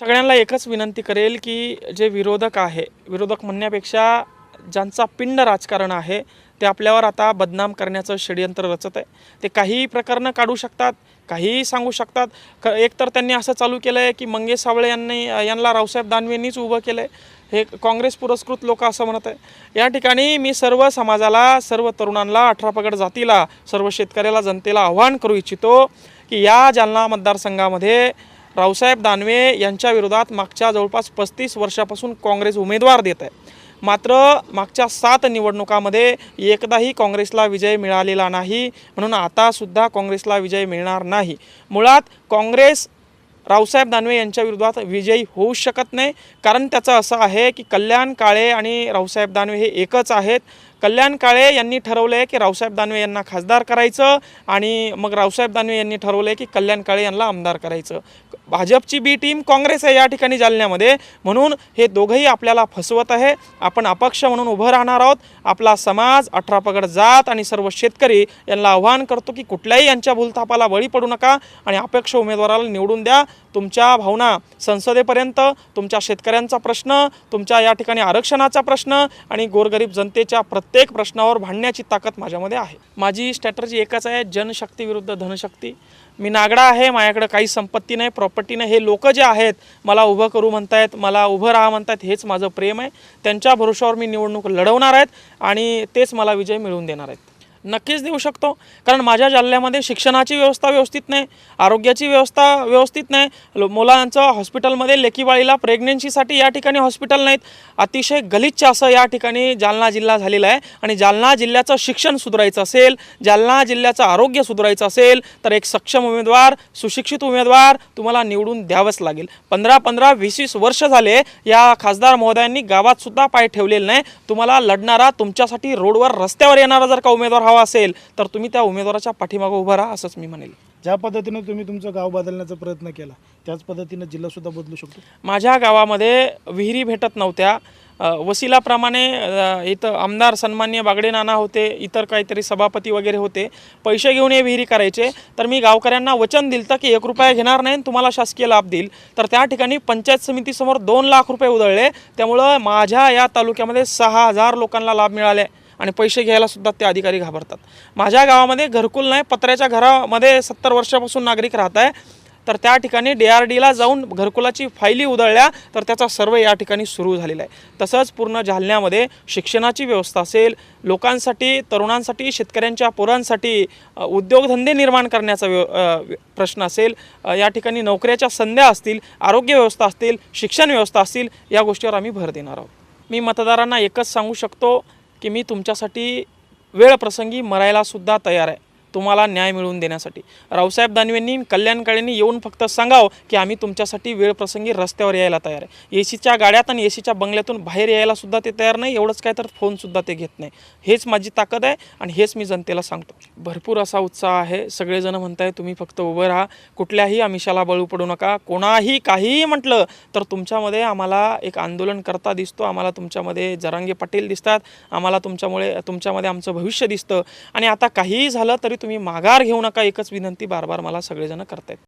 सगळ्यांना एकच विनंती करेल की जे विरोधक आहे विरोधक म्हणण्यापेक्षा ज्यांचा पिंड राजकारण आहे ते आपल्यावर आता बदनाम करण्याचं षडयंत्र रचत आहे. ते काहीही प्रकरणं काढू शकतात काहीही सांगू शकतात. क एकतर त्यांनी असं चालू केलं आहे की मंगेश सावळे यांनी यांना रावसाहेब दानवेंनीच उभं केलं आहे हे काँग्रेस पुरस्कृत लोक असं म्हणत आहे. या ठिकाणी मी सर्व समाजाला सर्व तरुणांना अठरा पगड जातीला सर्व शेतकऱ्याला जनतेला आव्हान करू इच्छितो की या जालना मतदारसंघामध्ये रावसाहेब दानवे यांच्या विरोधात मागच्या जवळपास पस्तीस वर्षापासून काँग्रेस उमेदवार देत आहे. मात्र मागच्या सात निवडणुकामध्ये एकदाही काँग्रेसला विजय मिळालेला नाही. म्हणून आतासुद्धा काँग्रेसला विजय मिळणार नाही. मुळात काँग्रेस रावसाहेब दानवे यांच्या विरोधात विजयी होऊ शकत नाही. कारण त्याचं असं आहे की कल्याण काळे आणि रावसाहेब दानवे हे एकच आहेत. कल्याण काळे यांनी ठरवलं आहे की रावसाहेब दानवे यांना खासदार करायचं आणि मग रावसाहेब दानवे यांनी ठरवलं आहे की कल्याण काळे यांना आमदार करायचं. भाजपची बी टीम काँग्रेस आहे या ठिकाणी जालन्यामध्ये. म्हणून हे दोघंही आपल्याला फसवत आहे. आपण अपक्ष म्हणून उभं राहणार आहोत. आपला समाज अठरा पगड जात आणि सर्व शेतकरी यांना आव्हान करतो की कुठल्याही यांच्या भूलथापाला बळी पडू नका आणि अपक्ष उमेदवाराला निवडून द्या. तुमच्या भावना संसदेपर्यंत तुमच्या शेतकऱ्यांचा प्रश्न तुमच्या या ठिकाणी आरक्षणाचा प्रश्न आणि गोरगरीब जनतेच्या प्रत्येक प्रश्नावर भांडण्याची ताकद माझ्यामध्ये आहे. माझी स्ट्रॅटर्जी एकच आहे जनशक्ती विरुद्ध धनशक्ती. मी नागडा आहे माझ्याकडे काही संपत्ती नाही प्रॉपर्टी नाही. हे लोक जे आहेत मला उभं करू म्हणतायत मला उभं राहा म्हणतायत हेच माझं प्रेम आहे. त्यांच्या भरोशावर मी निवडणूक लढवणार आहेत आणि तेच मला विजय मिळवून देणार आहेत. नक्कीच देऊ शकतो. कारण माझ्या जालन्यामध्ये शिक्षणाची व्यवस्था व्यवस्थित नाही आरोग्याची व्यवस्था व्यवस्थित नाही. मुलांचं हॉस्पिटलमध्ये लेकीबाळीला प्रेग्नेन्सीसाठी या ठिकाणी हॉस्पिटल नाहीत. अतिशय गलिच्छ असं या ठिकाणी जालना जिल्हा झालेला आहे. आणि जालना जिल्ह्याचं शिक्षण सुधारायचं असेल जालना जिल्ह्याचं आरोग्य सुधारायचं असेल तर एक सक्षम उमेदवार सुशिक्षित उमेदवार तुम्हाला निवडून द्यावंच लागेल. पंधरा पंधरा वीस वीस वर्ष झाले या खासदार महोदयांनी गावातसुद्धा पाय ठेवलेले नाही. तुम्हाला लढणारा तुमच्यासाठी रोडवर रस्त्यावर येणारा जर का उमेदवार हवा असेल तर तुम्ही त्या उमेदवाराच्या पाठीमागं उभं राहा असंच मी म्हणेल. ज्या पद्धतीनं तुम्ही तुमचं गाव बदलण्याचा प्रयत्न केला त्याच पद्धतीनं जिल्हासुद्धा बदलू शकतो? माझ्या गावामध्ये विहिरी भेटत नव्हत्या. वसिलाप्रमाणे इथं आमदार सन्मान्य बागडे नाना होते इतर काहीतरी सभापती वगैरे होते. पैसे घेऊन हे विहिरी करायचे. तर मी गावकऱ्यांना वचन दिलं की एक रुपया घेणार नाही तुम्हाला शासकीय लाभ देईल. तर त्या ठिकाणी पंचायत समितीसमोर दोन लाख रुपये उधळले. त्यामुळं माझ्या या तालुक्यामध्ये सहा हजार लोकांना लाभ मिळाले. आणि पैसे घ्यायला सुद्धा ते अधिकारी घाबरतात. माझ्या गावामध्ये घरकुल नाही पत्र्याच्या घरामध्ये सत्तर वर्षापासून नागरिक राहत आहे. तर त्या ठिकाणी डी आर डीला जाऊन घरकुलाची फायली उधळल्या तर त्याचा सर्वे या ठिकाणी सुरू झालेला आहे. तसंच पूर्ण जालन्यामध्ये शिक्षणाची व्यवस्था असेल लोकांसाठी तरुणांसाठी शेतकऱ्यांच्या पोरांसाठी उद्योगधंदे निर्माण करण्याचा व्य- प्रश्न असेल या ठिकाणी नोकऱ्याच्या संध्या असतील आरोग्य व्यवस्था असतील शिक्षण व्यवस्था असतील या गोष्टीवर आम्ही भर देणार आहोत. मी मतदारांना एकच सांगू शकतो की मी तुमच्यासाठी वेळप्रसंगी मरायलासुद्धा तयार आहे. तुम्हाला न्याय मिळवून देण्यासाठी. रावसाहेब दानवेंनी कल्याणकाळेंनी येऊन फक्त सांगावं की आम्ही तुमच्यासाठी वेळप्रसंगी रस्त्यावर यायला तयार आहे. ए सीच्या गाड्यात आणि ए सीच्या बंगल्यातून बाहेर यायला सुद्धा ते तयार नाही एवढंच काय तर फोनसुद्धा ते घेत नाही. हेच माझी ताकद आहे आणि हेच मी जनतेला सांगतो. भरपूर असा उत्साह आहे. सगळेजण म्हणताय तुम्ही फक्त उभं राहा. कुठल्याही आमिषाला बळू पडू नका. कोणाही काहीही म्हटलं तर तुमच्यामध्ये आम्हाला एक आंदोलन करता दिसतो. आम्हाला तुमच्यामध्ये जरांगे पाटील दिसतात. आम्हाला तुमच्यामुळे तुमच्यामध्ये आमचं भविष्य दिसतं. आणि आता काहीही झालं तरी तुम्ही माघार घेऊ नका. एकच विनंती बार बार मला सगळेजण करतायत.